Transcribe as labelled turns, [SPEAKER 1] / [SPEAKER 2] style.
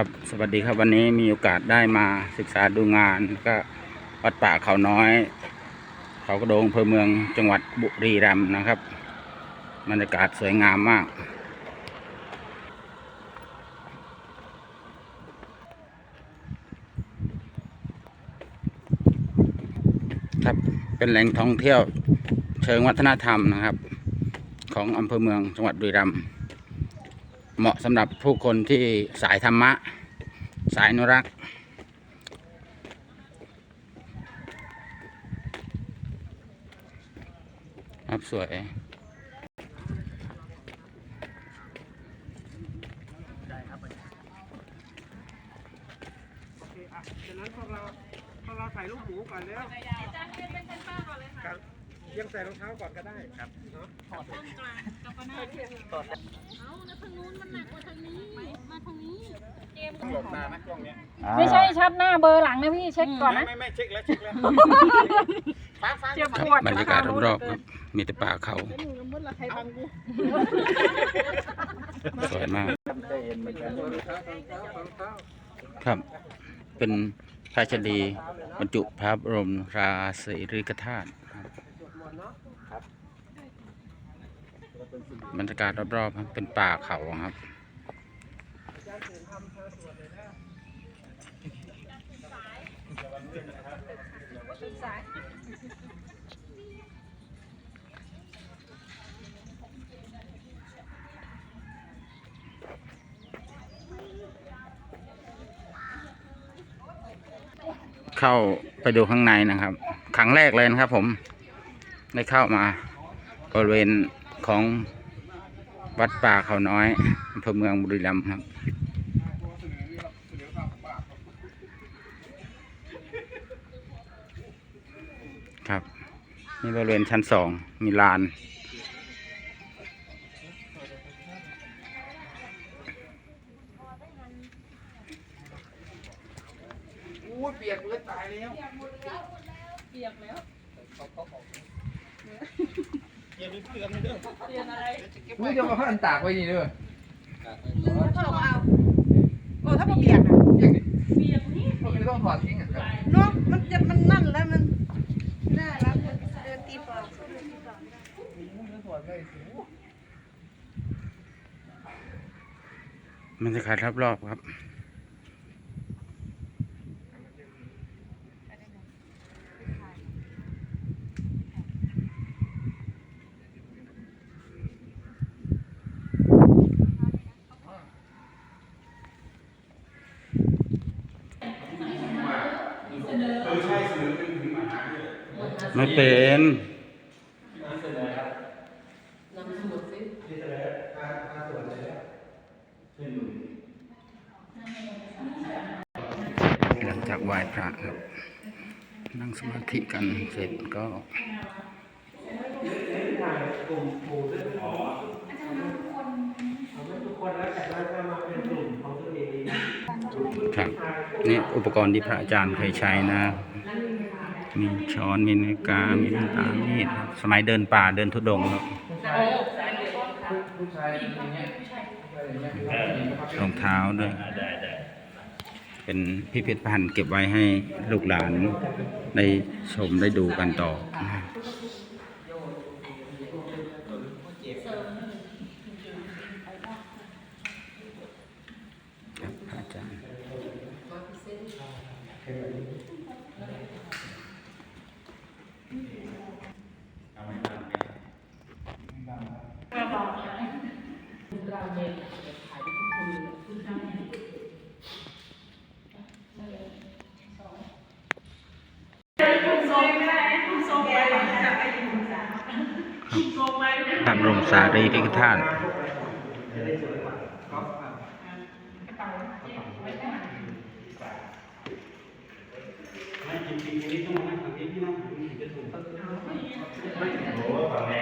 [SPEAKER 1] ครับ สวัสดีครับวันนี้มีโอกาสได้มาศึกษาดูงานก็วัดป่าเขาน้อย เขากระโดงอำเภอเมืองจังหวัดบุรีรัมย์นะครับบรรยากาศสวยงามมาก ครับเป็นแหล่งท่องเที่ยวเชิงวัฒนธรรมนะครับ ของอำเภอเมืองจังหวัดบุรีรัมย์ เหมาะสำหรับผู้คนที่สายธรรมะ สายอนุรักษ์ครับสวย
[SPEAKER 2] โอเคอะจากนั้นพวกเราพวกเราใส่ลูกหมูก่อนแล้วครับยังใส่รองเท้าก่อนก็ได้ครับเนาะ
[SPEAKER 3] เอาแล้วทางนู้นมันหนักกว่าทางนี้ มาทางนี้เกม
[SPEAKER 2] ต้องหลบตา นะกล้องเนี้ย
[SPEAKER 4] ไม่ใช่ชัดหน้าเบอร์หลังนะพี่เช็คก่อน
[SPEAKER 2] ไม่
[SPEAKER 4] นะ
[SPEAKER 2] ไม่ไม่เช็คแล้วเช็คแล้วฟ้าฟ้า
[SPEAKER 4] เจ็บ
[SPEAKER 1] ครับ
[SPEAKER 4] ปวด
[SPEAKER 1] บรรยากาศรอบๆครับมีแต่ป่าเขาสวยมากครับ เป็นพระราชดีบรรจุพระบรมราศีริกธาตุครับบรรยากาศรอบๆครับเป็นป่าเขาครับ เข้าไปดูข้างในนะครับ ครั้งแรกเลยนะครับผม ได้เข้ามาบริเวณของวัดป่าเขาน้อยอำเภอเมืองบุรีรัมย์ครับ ครับ นี่บริเวณชั้นสองมีลาน
[SPEAKER 2] อู้เปียกเลือดตายแล้ว
[SPEAKER 4] เปียกแล้ว
[SPEAKER 2] เปียกเตือนเด้อ
[SPEAKER 4] เรียนอะไร
[SPEAKER 5] มึงจะมาพันตากไว้นี่เด้อ
[SPEAKER 3] ถ้าเราเอา
[SPEAKER 6] โอ้ถ้ามันเปียกนะ
[SPEAKER 5] เปียกดิ
[SPEAKER 4] เปียกนี่
[SPEAKER 5] พวกนี้ต้องถอดทิ้งอะครับ
[SPEAKER 6] เนาะมันจะมันนั่นแล้วมันน่ารักมันเดินตีเปล่า
[SPEAKER 1] มันจะขาดทัพรอบครับไม่เป็น หลังจาก ไหว้พระครับ นั่งสมาธิกันเสร็จก็
[SPEAKER 2] ทุกคนแล้วแต่ว่าจะมาเป็นกลุ่มของตัวเอง
[SPEAKER 1] ครับนี่อุปกรณ์ที่พระอาจารย์เคยใช้นะ มีช้อนมีนาฬิกามีน้ำตามีดครับสมัยเดินป่าเดินทุดงค์ครับ
[SPEAKER 5] ผู้ชายอย่างเงี้ยอย่างเงี้ย
[SPEAKER 1] รองเท้าด้วย เป็นพิพิธภัณฑ์เก็บไว้ให้ลูกหลานได้ชมได้ดูกันต่อนะครับครับอาจารย์พระบรม สารีริกธาตุ
[SPEAKER 2] ไม่จริงๆทีนี้ต้องมานั่งฝั่งนี้พี่น้องฝั่งจะถูก
[SPEAKER 4] ลง